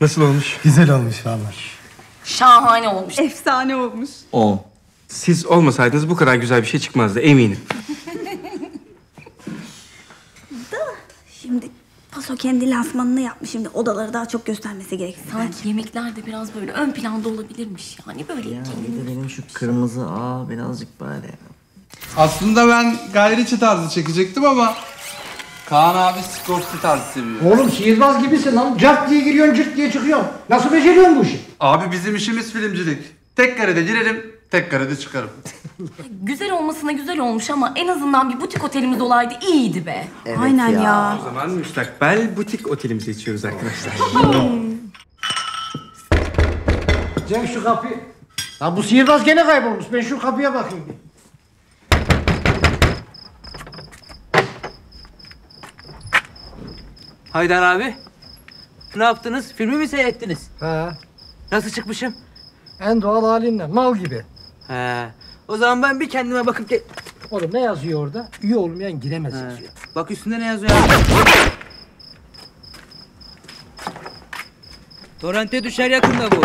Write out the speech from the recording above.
Nasıl olmuş? Güzel olmuş vallahi. Şahane olmuş. Efsane olmuş. On. Siz olmasaydınız bu kadar güzel bir şey çıkmazdı eminim. Şimdi Paso kendi lansmanını yapmış. Şimdi odaları daha çok göstermesi gerekir. Sanki yemekler de biraz böyle ön planda olabilirmiş. Yani böyle Ya bir de benim şu kırmızı aa birazcık böyle. Aslında ben gayriçi tarzı çekecektim ama Kaan abi Scorsese tarzı seviyor. Oğlum sihirbaz gibisin lan. Cart diye giriyorsun, cırt diye çıkıyorsun. Nasıl beceriyorsun bu işi? Abi bizim işimiz filmcilik. Tek karede girerim, tek karede çıkarım. güzel olmasına güzel olmuş ama en azından bir butik otelimiz olaydı iyiydi be. Aynen ya. O zaman müstakbel butik otelimizi içiyoruz arkadaşlar. Cenk şu kapıyı... Lan bu sihirbaz gene kaybolmuş. Ben şu kapıya bakayım. Haydar abi. Ne yaptınız? Filmi mi seyrettiniz? Ha, Nasıl çıkmışım? en doğal halinle. Mal gibi. He. O zaman ben bir kendime bakıp gel... Oğlum ne yazıyor orada? Üye olmayan giremez He. yazıyor. Bak üstünde ne yazıyor abi? Torrente düşer yakında bu.